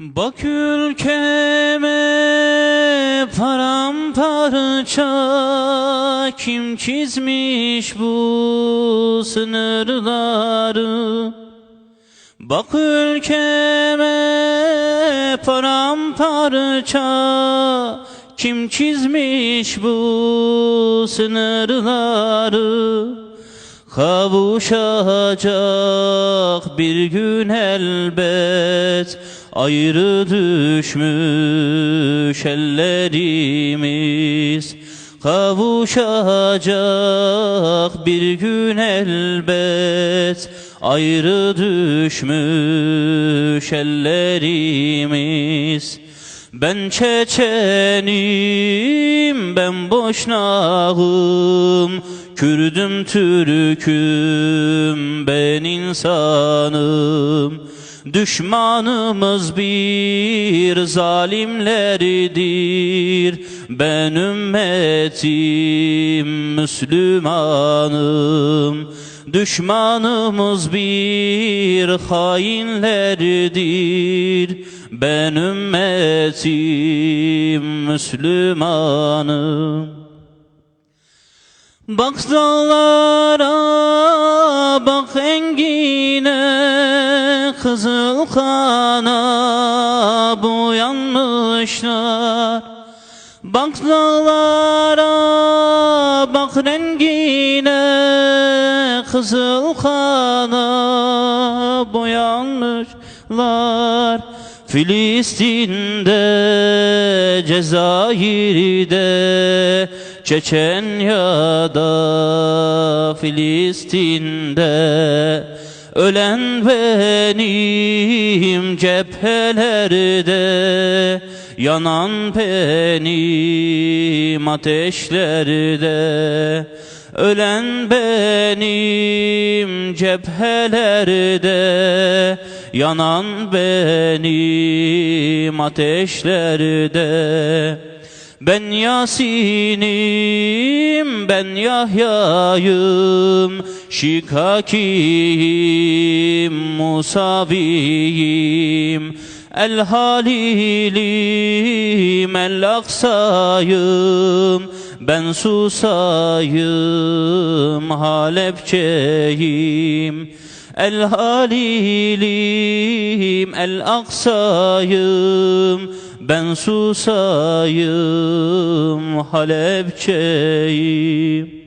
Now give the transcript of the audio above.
Bak ülkeme paramparça Kim çizmiş bu sınırları? Bak ülkeme paramparça Kim çizmiş bu sınırları? Kavuşacak bir gün elbet Ayrı düşmüş ellerimiz Kavuşacak bir gün elbet. Ayrı düşmüş ellerimiz ben Çeçenim, ben Boşnağım Kürdüm, Türküm, ben insanım. Düşmanımız bir zalimleridir Ben ümmetim, Müslümanım. Düşmanımız bir hainlerdir Ben ümmetim Müslümanım Bak dağlara bak engine Kızıl kana boyanmışlar Bak dağlara bak rengine Kızıl kana boyanmışlar Filistin'de, Cezayir'de, Çeçenya'da, Filistin'de Ölen benim cephelerde Yanan benim ateşlerde. Ölen benim cephelerde Yanan benim ateşlerde. Ben Yasin'im, Yahya'yım Şikakim, Musaviyim. El Halilim, El Aksa'yım Ben Susa'yım, Halepçeyim. El Halilim, El Aksa'yım Ben Susa'yım, Halepçeyim